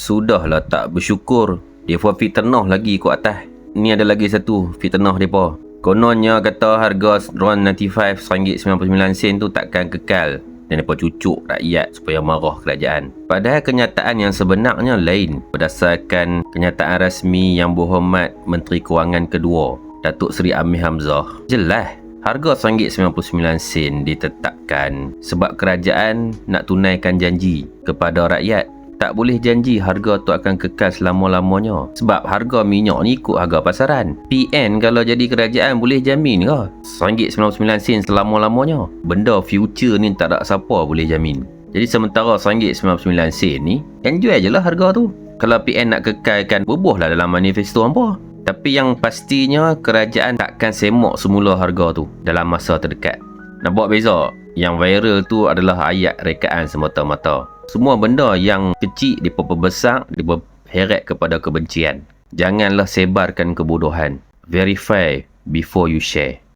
Sudahlah tak bersyukur. Dia pun fitnah lagi ikut atas. Ni ada lagi satu fitnah depa. Kononnya kata harga RON95 RM1.99 tu takkan kekal dan mereka cucuk rakyat supaya marah kerajaan. Padahal kenyataan yang sebenarnya lain berdasarkan kenyataan rasmi yang berhormat Menteri Kewangan kedua, Datuk Seri Amir Hamzah. Jelas Harga RM1.99 ditetapkan sebab kerajaan nak tunaikan janji kepada rakyat tak boleh janji harga tu akan kekal selama-lamanya. Sebab harga minyak ni ikut harga pasaran. PN kalau jadi kerajaan boleh jamin ke? RM1.99 selama-lamanya. Benda future ni tak ada siapa boleh jamin. Jadi sementara RM1.99 ni enjoy je lah harga tu. Kalau PN nak kekalkan bubuhlah dalam manifesto hampa. Tapi yang pastinya kerajaan takkan semak semula harga tu dalam masa terdekat. Nak buat beza yang viral tu adalah ayat rekaan semata-mata. Semua benda yang kecil dia besar dia heret kepada kebencian. Janganlah sebarkan kebodohan. Verify before you share